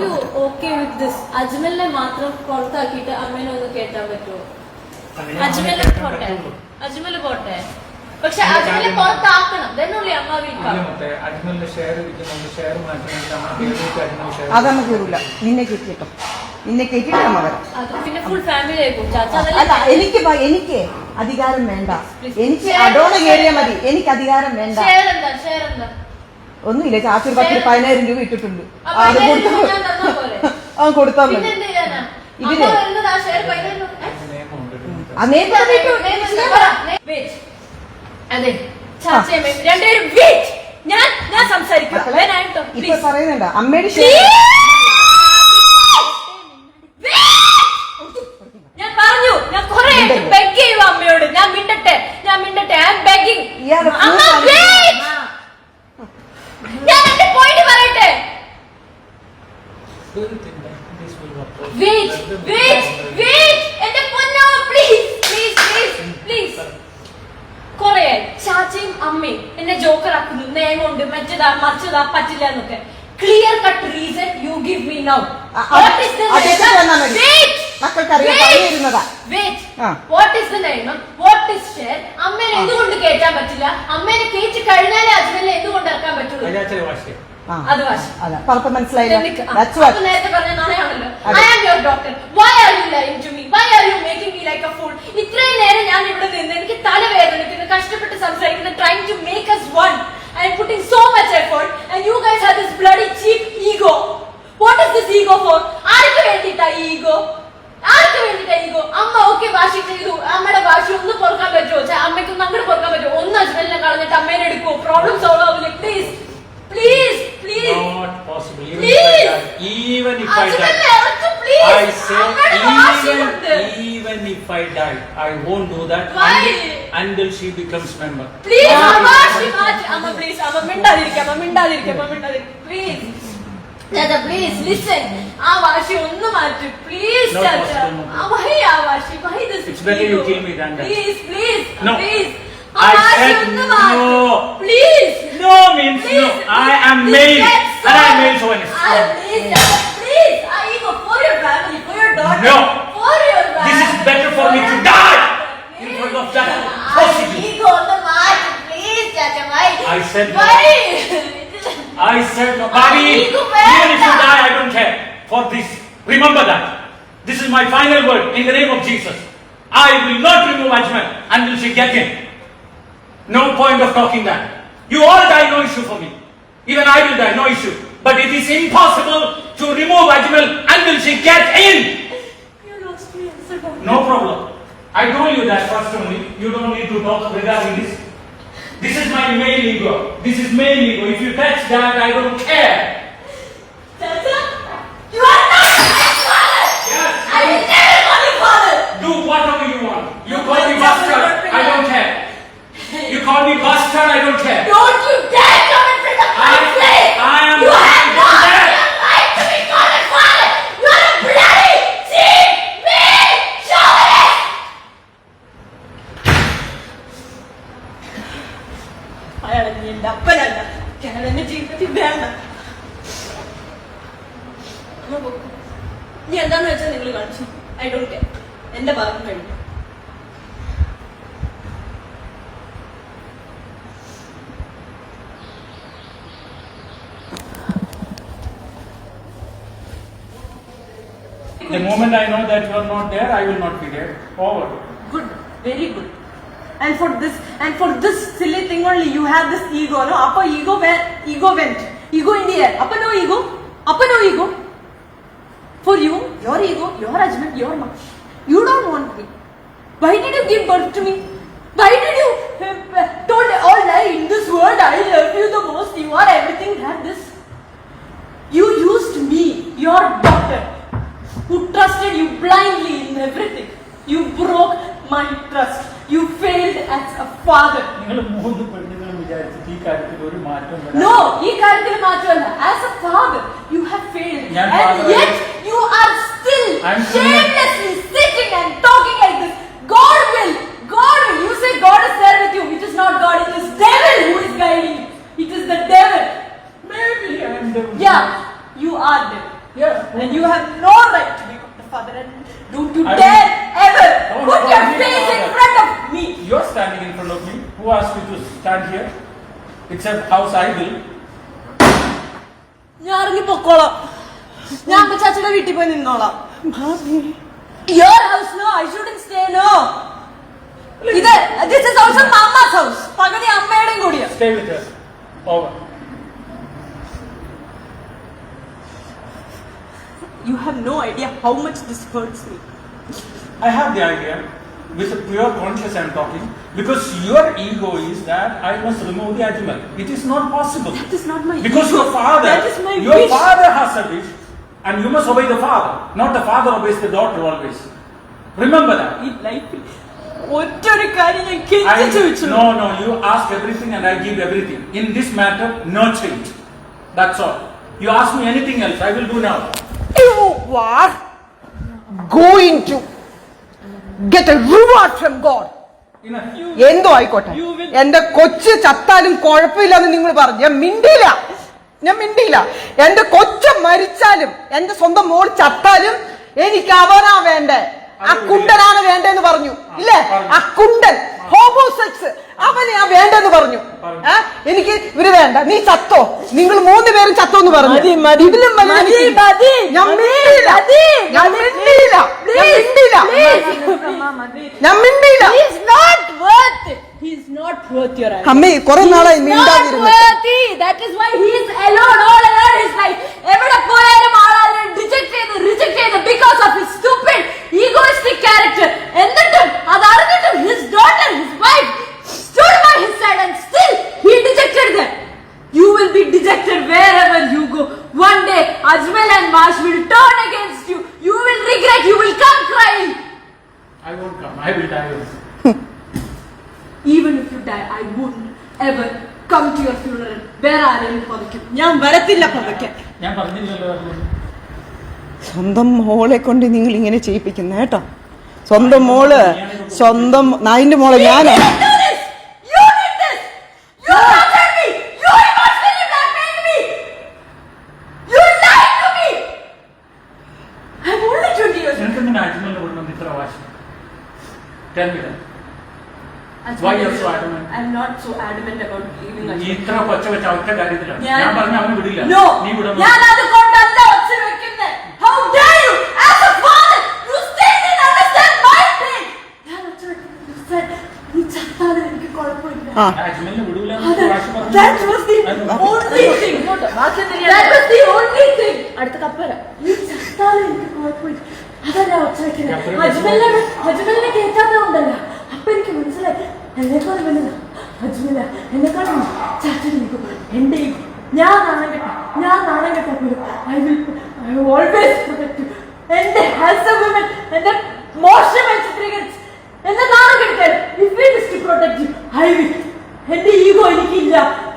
U okay with this അജ്മലിനെ മാത്രം പുറത്താക്കിയിട്ട് അമ്മേനെ ഒന്ന് കേട്ടാൻ പറ്റുമോ? അജ്മൽ പോട്ടെ. അജ്മൽ പോട്ടെ. പക്ഷെ അജ്മൽ പുറത്താക്കണം. അമ്മ അജ്മൽ ഷെയർ അതമ്മ കയറൂല നിന്നെ കിട്ടിട്ടോ നിന്നെ കയറ്റിട്ട് അമ്മ പിന്നെ ഫുൾ ഫാമിലി അല്ല എനിക്ക് എനിക്ക് അധികാരം വേണ്ട. എനിക്ക് അടോണ കയറിയാ മതി. എനിക്ക് അധികാരം വേണ്ട. ഷെയർ ചാച്ചി ഒരു ഒന്നുമില്ല പത്ത് പതിനായിരം രൂപ ഇട്ടിട്ടുണ്ട്. അത് കൊടുത്തു? ആ കൊടുത്താൽ മതി. ഇതിന് ഇപ്പൊ. പറയുന്നുണ്ട്. അമ്മയുടെ. ഞാൻ പറഞ്ഞു. ഞാൻ കുറെ മിണ്ടരുത്. ബെഗ് ചെയ്യുക അമ്മയോട് ഞാൻ മിണ്ടട്ടെ ഞാൻ മിണ്ടട്ടെ ഐ ആം ബെഗിങ് ഇയാളെ അമ്മ proof ആണ്. wait. ഞാൻ എന്റെ പോയിന്റ് പറയട്ടെ Do you think that this will work out? Wait Let them wait decide. Wait എന്റെ പൊന്നോ പ്ലീസ് പ്ലീസ് പ്ലീസ് പ്ലീസ് കൊറേ ചാച്ചയും അമ്മയും എന്നെ ജോക്കറാക്കുന്നു നിയമമുണ്ട് മറ്റേതാ മറിച്ചതാ പറ്റില്ല എന്നൊക്കെ clear cut reason you give me now അ- അത് അതൊക്കെ തന്നാ മതി. മക്കൾക്കറിയാം, അറിയാൻ ഷെയർ അമ്മേനെ എന്തുകൊണ്ട് കേറ്റാൻ പറ്റില്ല? അമ്മേനെ കേറ്റി കഴിഞ്ഞാലേ അജ്മലിനെ എന്തുകൊണ്ട് ഇറക്കാൻ പറ്റുള്ളൂ? അജാച്ചനെ വാശി. ആ. അത് വാശി. മനസ്സിലായില്ല. നേരത്തെ പറഞ്ഞ നുണയാണല്ലോ I am your doctor why are you lying to me why are you making me like a fool ഇത്രയും നേരം ഞാൻ ഇവിടെ നിന്ന് എനിക്ക് തലവേദനിക്കുന്നു കഷ്ടപ്പെട്ട് സംസാരിക്കുന്നു trying to make us one and putting so much effort and you guys have this she becomes member. Please, Not അമ്മ, because she മാറ്റി. അമ്മ, please, അമ്മ മിണ്ടാതിരിക്ക്, അമ്മ മിണ്ടാതിരിക്ക്, അമ്മ മിണ്ടാതിരിക്ക്. Please. Chacha, please, listen. ആ വാശി ഒന്ന് മാറ്റി please No Chacha possible, no. ആ, why ആ വാശി why this It's better you ego? kill me than that. please please No. please ആ I വാശി said ഒന്ന് മാറ്റി no. please No means no. Please, I am this male gets and I am so- male chauvinist. Ah, please, Chata, please. Ah, ego for your family, for your daughter. No. For your family. This is better for me to your die daughter, in please. front of that I said no. I said no. Bobby, even if you die, I don't care. For this, remember that. This is my final word in the name of Jesus. I will not remove Ajmal until she gets in. No point of talking that. You all die, no issue for me. Even I will die, no issue. But it is impossible to remove Ajmal until she gets in. You lost me as. No problem. I told you that first only. You don't need to talk regarding this. This is my main ego. This is main ego. If you touch that, I don't care. do whatever you want you call me bastard, I don't care. Don't you dare! The moment I know that you are not there, I will not be there. Over. good. Very good. And for this and for this silly thing only you have this ego no? Upper ego went ego went. Ego in the air. Upper no ego. Upper no ego. For you your ego your husband your mom you don't want me. Why did you give birth to me? Why did you uh, told all lie in this world. I love you the most. You are everything. That this. You used me your daughter who trusted you blindly in everything. You broke my trust. You failed as a father. നിങ്ങൾ മൂന്ന് പെണ്ണുങ്ങളും വിചാരിച്ചിട്ട് ഈ കാര്യത്തിൽ ഒരു മാറ്റം വരാൻ- No, ഈ കാര്യത്തിൽ മാറ്റമല്ല. As a father, you have failed. ഞാൻ And father yet, ആയി. you are still I'm still- shamelessly It's a house I will. ഞാൻ ഇറങ്ങി പൊക്കോളാം ഞാൻ അപ്പൊ ചാച്ചയുടെ വീട്ടിൽ പോയി നിന്നോളാം your house no I shouldn't stay no ഇത് this is also mamma's house പകുതി അമ്മയുടെയും കൂടിയാ Stay with her. Over. You have no idea how much this hurts me I have the idea. With a pure conscience I'm talking. Because your ego is that I must remove the animal. It is not possible. That is not my Because ego. your father, That is my your wish. father has a wish, and you must obey the father. Not the father obeys the daughter always. Remember that. ഈ ലൈഫിൽ ഒറ്റൊരു കാര്യം ഞാൻ I, കെഞ്ചി ചോദിച്ചു no, no, you ask everything and I give everything. In this matter, no change. That's all. You ask me anything else, I will do now. You are going to a reward from God. എന്തോ ആയിക്കോട്ടെ. എന്റെ കൊച്ചു ചത്താലും കുഴപ്പമില്ലെന്ന് നിങ്ങൾ പറഞ്ഞു. ഞാൻ മിണ്ടിയില്ല. ഞാൻ മിണ്ടിയില്ല. എന്റെ കൊച്ചു മരിച്ചാലും എന്റെ സ്വന്തം മോൾ ചത്താലും എനിക്ക് അവനാ വേണ്ടേ? ആ കുണ്ടനാണ് വേണ്ടെന്ന് പറഞ്ഞു. ഇല്ലേ? അക്കുണ്ടൻ ഹോമോസെക്സ് അവനെ ആ വേണ്ടെന്ന് പറഞ്ഞു. ആ എനിക്ക് ഇവർ വേണ്ട. നീ ചത്തോ? നിങ്ങൾ മൂന്ന് പേരും ചത്തോ എന്ന് പറഞ്ഞു. ഇതിലും. ഞാൻ മിണ്ടിയില്ല. ഞാൻ. മിണ്ടിയില്ല. ഞാൻ മിണ്ടിയില്ല. ഞാൻ മിണ്ടിയില്ല. അമ്മേ കുറെ നാളായി മിണ്ടാതിരുന്നു. എവിടെ പോയാലും ആളാലെ റിജക്ട് ചെയ്ത് റിജക്ട് ചെയ്ത് because of his stupid egoistic character എന്നിട്ടും അത് അറിഞ്ഞിട്ടും his daughter his wife stood by his side and still he dejected them. You will be dejected wherever you go. One day Ajmal and Marsh will turn against you. You will regret. You will come crying. I won't come, I will die. Even if you die, I won't ever come to your funeral. where are you for വേറെ ആരെങ്കിലും പതയ്ക്കും ഞാൻ വരത്തില്ല പതയ്ക്കാൻ ഞാൻ പറഞ്ഞില്ലല്ലോ. സ്വന്തം മോളെ കൊണ്ട് നിങ്ങൾ ഇങ്ങനെ ചെയ്യിപ്പിക്കുന്ന കേട്ടോ സ്വന്തം മോൾ സ്വന്തം നായിന്റെ മോളെ ഞാനാ tortured me! You emotionally me! You lied to me! I'm only 20 years old. നിനക്കെന്തിനാ അജ്മലിനെ കൊണ്ടുവന്ന് ഇത്ര വാശി? Tell me that. Why you're so adamant? I'm not so adamant about leaving. ഇത്ര കൊച്ച വെച്ച ഒറ്റ കാര്യത്തിലാണ് ഞാൻ- ഞാൻ പറഞ്ഞ അവന് വിടില്ല! നീ വിടണം ഞാൻ അത് കൊണ്ടല്ല ഒച്ച വെക്കുന്നെ. How dare you? As a father, you still didn't understand my pain. ഞാൻ ഒച്ച വെക്കുന്നെ. You said, നീ ചത്താലും എനിക്ക് കുഴപ്പമില്ല. ആ അജ്മലിനെ വിടൂല അത് വാശി പറഞ്ഞു. That was the only thing. That was the only thing. അടുത്ത കപ്പല ഈ ചത്താലും എനിക്ക് കുഴപ്പമില്ല. അതാ ഞാൻ ഒച്ച വെക്കുന്നത് അജ്മലിനെ അജ്മലിനെ കേൾക്കാത്തതുകൊണ്ടല്ല അപ്പൊ എനിക്ക് മനസ്സിലായി. എന്നെക്കാളും വലുതാ. അജ്മല എന്നെക്കാളും ചാച്ചൻ നിൽക്കും എന്റെ ഞാൻ നാണം കെട്ട ഞാൻ നാണം കെട്ടാ പോലും I will I always protect എന്റെ എ വുമൻ എന്റെ മോശമായി ചിത്രീകരിച്ച് എന്നെ നാണം കെട്ടാൻ if it is to protect you I will എന്റെ ഈഗോ എനിക്കില്ല.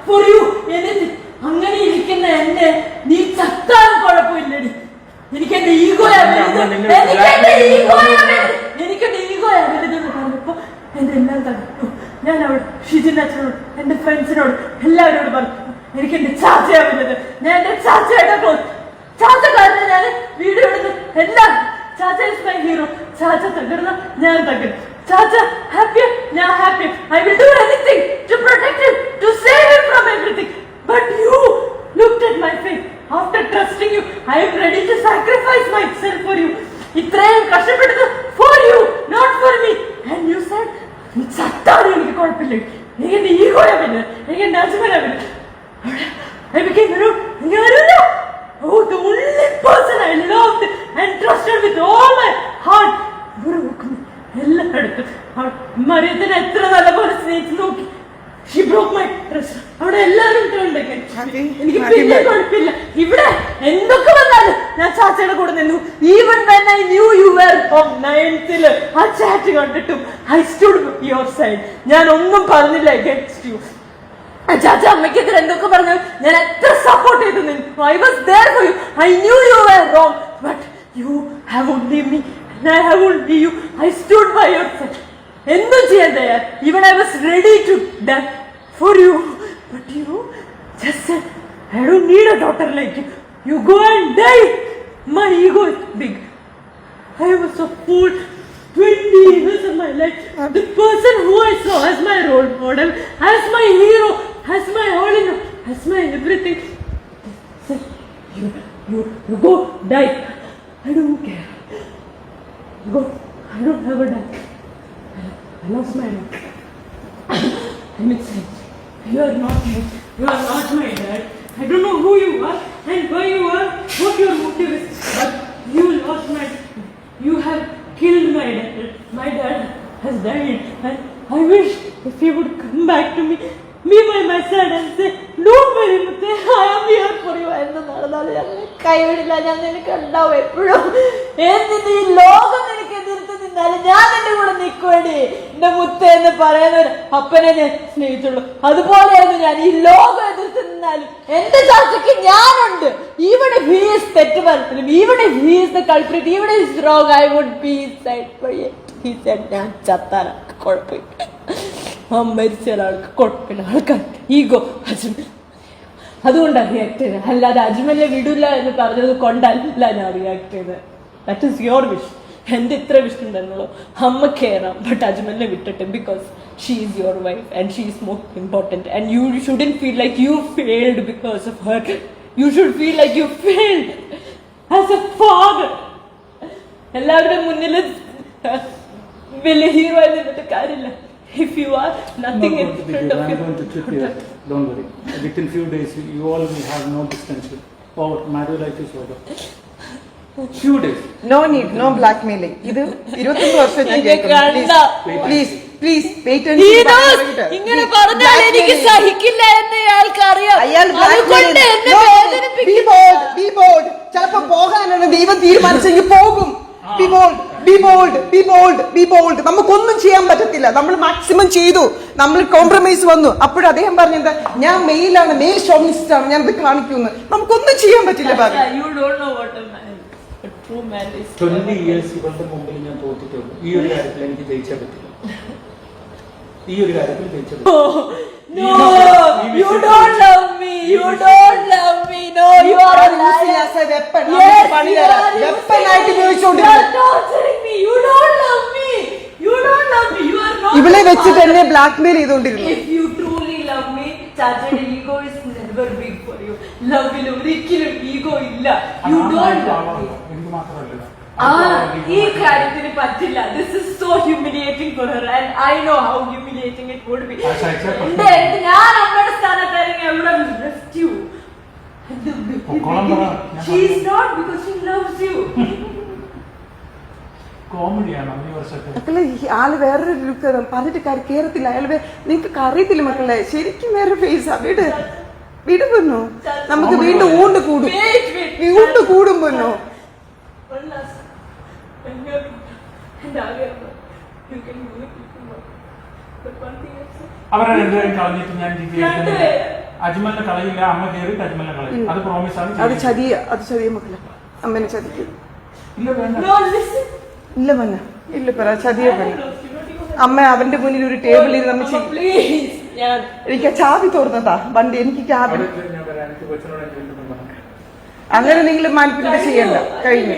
പൊറിയൂ. എന്നിട്ട് അങ്ങനെ ഇരിക്കുന്ന എന്നെ നീ ചത്താലും കുഴപ്പമില്ലടി. എനിക്ക് എന്റെ ഈഗോയാ എനിക്ക് എന്റെ ഈഗോയാ വലുതെന്ന് പറഞ്ഞപ്പോ എന്റെ എല്ലാം തകർത്തു. ഞാൻ അവിടെ ഷിജിൻ അച്ഛനോട് എന്റെ ഫ്രണ്ട്സിനോട് എല്ലാവരോടും പറഞ്ഞു എനിക്ക് എന്റെ ചാച്ചയാ വലുത്. ഞാൻ എന്റെ ചാച്ചയുടെ ക്ലോസ് ചാച്ച കാരണം ഞാൻ വീഡിയോ എടുത്ത് എല്ലാം ചാച്ച ഇസ് മൈ ഹീറോ ചാച്ച തകർന്ന ഞാൻ തകരും ചാച്ച ഹാപ്പി ഞാൻ happy I will do anything to protect him to save him from everything but you looked at my face after trusting you I'm ready to sacrifice myself for you ഇത്രയും കഷ്ടപ്പെട്ടത് for you not for me and you said നീ ചത്താലും എനിക്ക് കുഴപ്പമില്ല എനിക്ക് എന്റെ ഈഗോയാ പിന്നെ എനിക്ക് എന്റെ even when I knew you well from നയൻത്തിൽ ആ ചാറ്റ് കണ്ടിട്ടും ഐ സ്റ്റുഡ് യുവർ സൈഡ് ഞാൻ ഒന്നും പറഞ്ഞില്ല അഗൻസ്റ്റ് യു ചാച്ച അമ്മയ്ക്കെതിരെ എന്തൊക്കെ പറഞ്ഞു? ഞാൻ എത്ര സപ്പോർട്ട് ചെയ്തു നിന്നു I was there for you I knew you well wrong but you have only me I have only you I stood by your self എന്തും ചെയ്യാൻ തയ്യാർ. Even I was ready to done for you but you just I do need a daughter like you go and die My ego is big. I was a fool. 20 years of my life. Um, the person who I saw as my role model, as my hero, as my all in all, as my everything. said, You, you, you go die. I don't care. You go. I don't have a dad. I lost my dad. I'm inside. You are not me. you are not my dad. I don't know who you are and why you are, what your motive is, you lost my, you have killed my dad. My dad has died, and I wish if he would come back to me, me by my side and say, don't worry, Mute, I am here for you. എന്ന് നടന്നാൽ ഞങ്ങൾ കൈവിടില്ല ഞാൻ നിനക്ക് ഉണ്ടാവും എപ്പോഴും എന്നിട്ട് ഈ ലോകം എതിർത്ത് ഞാൻ നിന്റെ കൂടെ നിൽക്കുവേണ്ടി എന്റെ മുത്ത എന്ന് പറയുന്ന അപ്പനെ ഞാൻ സ്നേഹിച്ചുള്ളൂ അതുപോലെയായിരുന്നു ഞാൻ ഈ ലോകം എതിർത്ത് നിന്നാലും എന്റെ ചർച്ചയ്ക്ക് ഞാനുണ്ട്. ഇവിടെ ഭീസ് തെറ്റ് പറഞ്ഞാലും ഇവിടെ he's the culprit even is wrong I would be side he said ഞാൻ ചത്താൻ കുഴപ്പമില്ല. മരിച്ച ഒരാൾക്ക് കുഴപ്പമില്ല. ആൾക്കാർ ഈഗോ അതുകൊണ്ടാണ് റിയാക്ട് ചെയ്തത്. അല്ലാതെ അജ്മലിനെ വിടില്ല എന്ന് പറഞ്ഞത് കൊണ്ടല്ല ഞാൻ റിയാക്ട് ചെയ്തത്. ദാറ്റ് ഇസ് യുവർ വിഷ് എന്റെ ഇത്ര വിഷ്ണു ഉണ്ടെന്നുള്ളൂ അമ്മ കയറാം ബട്ട് അജ്മലിനെ വിട്ടിട്ട് because she is your wife and she is more important and you shouldn't feel like you failed because of her you should feel like you failed as a father എല്ലാവരുടെയും മുന്നിൽ വലിയ hero ആയി നിന്നിട്ട് കാര്യമില്ല if you are nothing be friend here. Of I'm going to trip here. Don't worry. Within few days, you all will have no. Days. No need no blackmailing ഇത് ഇരുപത്തൊന്ന് വർഷം ഞാൻ കേൾക്കുന്നു. പ്ലീസ് പ്ലീസ് ഫീനോസ്, ഇങ്ങനെ പറഞ്ഞാൽ എനിക്ക് സഹിക്കില്ല എന്ന് ഇയാൾക്ക് അറിയാം അയാൾ ചിലപ്പോ പോകാനാണ് ദൈവം തീരുമാനിച്ചെങ്കിൽ പോകും. Be bold be bold be bold be bold നമുക്കൊന്നും ചെയ്യാൻ പറ്റത്തില്ല. നമ്മൾ മാക്സിമം ചെയ്തു. നമ്മൾ കോംപ്രമൈസ് വന്നു. അപ്പോഴും അദ്ദേഹം പറഞ്ഞത് ഞാൻ മെയിലാണ് മെയിൽ ഷോമിനിസ്റ്റ് ആണ്. ഞാൻ ഇത് കാണിക്കുന്നു നമുക്കൊന്നും ചെയ്യാൻ പറ്റില്ല പറഞ്ഞു ട്വന്റി ഇയേഴ്സ് ഇവളുടെ മുമ്പിൽ ഞാൻ തോറ്റിട്ടുണ്ട് ഈ ഒരു കാര്യത്തിൽ എനിക്ക് ജയിച്ചാൽ പറ്റില്ല ഈ ഒരു കാര്യത്തിൽ ജയിച്ചാൽ you don't love me. You don't love me. No, you are a liar. Weapon Yes, പണി you തരാം are വെപ്പനായിട്ട് You are torturing me. You don't love me. You don't love me. You are not. ഇവളെ വെച്ചിട്ട്. എന്നെ blackmail ചെയ്തോണ്ടിരുന്നു ego ഇല്ല. You don't love me. ഈ കാര്യത്തിന് പറ്റില്ല. This is so humiliating for her and I know how humiliating it would be ഞാൻ അമ്മയുടെ സ്ഥാനത്തായിരുന്നു എവിടെ റെസ്റ്റ് യു പൊക്കോളം പറ, ഞാൻ she is not because she loves you കോമഡിയാണ്? ഈ വർഷത്തെ. മക്കളെ ആൾ വേറൊരു ലുക്ക് പറഞ്ഞിട്ട് കാര്യം കേറത്തില്ല. അയാൾ നിങ്ങൾക്ക് അറിയത്തില്ല മക്കളെ. ശരിക്കും വേറെ ഫേസാ വീട് വീട് പൊന്നു നമുക്ക് വീണ്ടും ഊണ്ട് കൂടും. ഊണ്ട് കൂടും പൊന്നു And am you can do it if you want. But one thing I say, അവരെ രണ്ടുപേരും കളഞ്ഞിട്ട് ഞാൻ? അജ്മലിനെ കളയില്ല അമ്മ കയറി അജ്മലിനെ കളയും. അത് പ്രോമിസ് ആണ് അത്. ചതിയ അത് ചതിയ മക്കളെ. അമ്മനെ ചതിക്കും. ഇല്ല വേണ്ട. No, listen. ഇല്ല പൊന്ന ഇല്ല പറ ചതിയ പൊന്ന അമ്മ അവന്റെ മുന്നിൽ ഒരു ടേബിൾ ഇരുന്ന് നമ്മ Mama, പ്ലീസ് ഞാൻ എനിക്ക് ആ ചാവി തോർന്നതാ വണ്ടി എനിക്ക് ചാവി അവിടെ ഞാൻ വരാൻ എനിക്ക് കൊച്ചിനോട് എനിക്ക് വീണ്ടും പറഞ്ഞു അങ്ങനെ നിങ്ങൾ മാനിപ്പിക്കുന്നത് ചെയ്യണ്ട. കഴിഞ്ഞു.